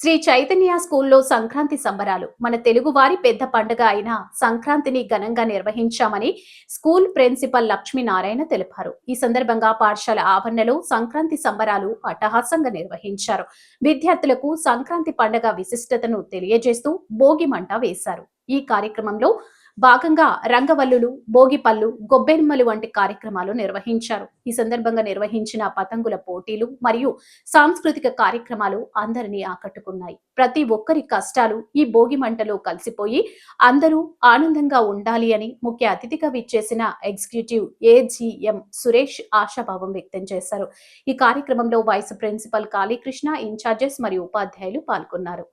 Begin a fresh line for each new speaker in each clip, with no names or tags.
శ్రీ చైతన్య స్కూల్లో సంక్రాంతి సంబరాలు. మన తెలుగువారి పెద్ద పండుగ అయిన సంక్రాంతిని ఘనంగా నిర్వహించామని స్కూల్ ప్రిన్సిపల్ లక్ష్మీనారాయణ తెలిపారు. ఈ సందర్భంగా పాఠశాల ఆవరణలో సంక్రాంతి సంబరాలు అట్టహాసంగా నిర్వహించారు. విద్యార్థులకు సంక్రాంతి పండుగ విశిష్టతను తెలియజేస్తూ భోగి మంట వేశారు. ఈ కార్యక్రమంలో భాగంగా రంగవల్లులు భోగిపళ్ళు గొబ్బెమ్మలు వంటి కార్యక్రమాలు నిర్వహించారు. ఈ సందర్భంగా నిర్వహించిన పతంగుల పోటీలు మరియు సాంస్కృతిక కార్యక్రమాలు అందరినీ ఆకట్టుకున్నాయి. ప్రతి ఒక్కరి కష్టాలు ఈ భోగి మంటలో కలిసిపోయి అందరూ ఆనందంగా ఉండాలి అని ముఖ్య అతిథిగా విచ్చేసిన ఎగ్జిక్యూటివ్ ఏజీఎం సురేష్ ఆశాభావం వ్యక్తం చేశారు. ఈ కార్యక్రమంలో వైస్ ప్రిన్సిపల్ కాళీకృష్ణ ఇన్ఛార్జెస్ మరియు ఉపాధ్యాయులు పాల్గొన్నారు.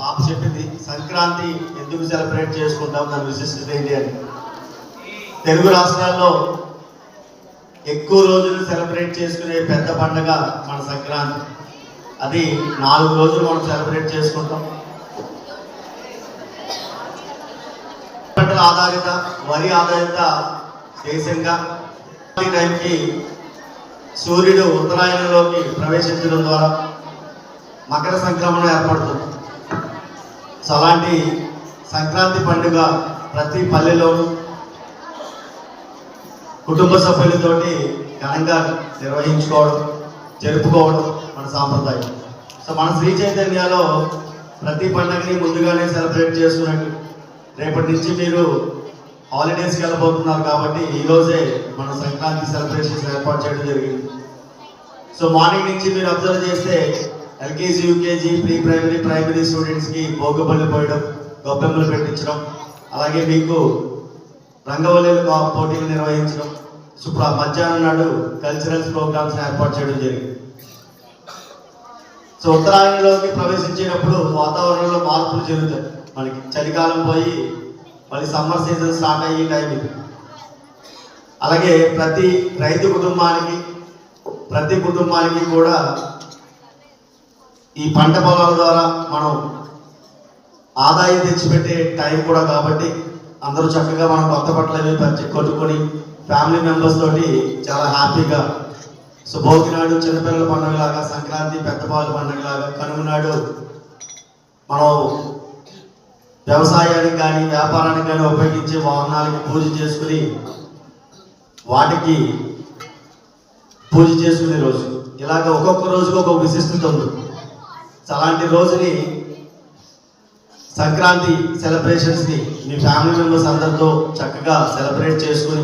పాప చెప్పింది సంక్రాంతి ఎందుకు సెలబ్రేట్ చేసుకుంటాం దాని విశిష్టత ఏంటి అని. తెలుగు రాష్ట్రాల్లో ఎక్కువ రోజులు సెలబ్రేట్ చేసుకునే పెద్ద పండగ మన సంక్రాంతి. అది నాలుగు రోజులు మనం సెలబ్రేట్ చేసుకుంటాం. పంటల ఆధారిత వరి ఆధారిత దేశంగా టైంకి సూర్యుడు ఉత్తరాయణంలోకి ప్రవేశించడం ద్వారా మకర సంక్రమణ ఏర్పడుతుంది. సో అలాంటి సంక్రాంతి పండుగ ప్రతి పల్లెలోనూ కుటుంబ సభ్యులతోటి ఘనంగా నిర్వహించుకోవడం జరుపుకోవడం మన సాంప్రదాయం. సో మన శ్రీ చైతన్యలో ప్రతి పండుగని ముందుగానే సెలబ్రేట్ చేస్తున్నట్టు రేపటి నుంచి మీరు హాలిడేస్కి వెళ్ళబోతున్నారు కాబట్టి ఈరోజే మన సంక్రాంతి సెలబ్రేషన్స్ ఏర్పాటు చేయడం జరిగింది. సో మార్నింగ్ నుంచి మీరు అబ్జర్వ్ చేస్తే LKG UKG pre primary primary స్టూడెంట్స్కి భోగపల్లి పోయడం గొప్పెమ్మలు పెట్టించడం అలాగే మీకు రంగవల్లి పోటీలు నిర్వహించడం సో మధ్యాహ్నం నాడు కల్చరల్స్ ప్రోగ్రామ్స్ ఏర్పాటు చేయడం జరిగింది. సో ఉత్తరాయణలోకి ప్రవేశించేటప్పుడు వాతావరణంలో మార్పులు జరుగుతాయి. మనకి చలికాలం పోయి మళ్ళీ సమ్మర్ సీజన్ స్టార్ట్ అయ్యే టైం ఇది. అలాగే ప్రతి రైతు కుటుంబానికి ప్రతి కుటుంబానికి కూడా ఈ పంట పొలాల ద్వారా మనం ఆదాయం తెచ్చిపెట్టే టైం కూడా కాబట్టి అందరూ చక్కగా మనం కొత్త బట్టలు అవి పచ్చి కొట్టుకొని ఫ్యామిలీ మెంబర్స్ తోటి చాలా హ్యాపీగా. సో భోగి నాడు చిన్నపిల్లల పండుగలాగా సంక్రాంతి పెద్దపాల పండుగలాగా కనుమ నాడు మనం వ్యవసాయానికి కానీ వ్యాపారానికి కానీ ఉపయోగించే వాహనాలకి పూజ చేసుకుని వాటికి పూజ చేసుకునే రోజు. ఇలాగ ఒక్కొక్క రోజుకు ఒక్కొక్క విశిష్టత ఉంది. అలాంటి రోజుని సంక్రాంతి సెలబ్రేషన్స్ని మీ ఫ్యామిలీ మెంబర్స్ అందరితో చక్కగా సెలబ్రేట్ చేసుకుని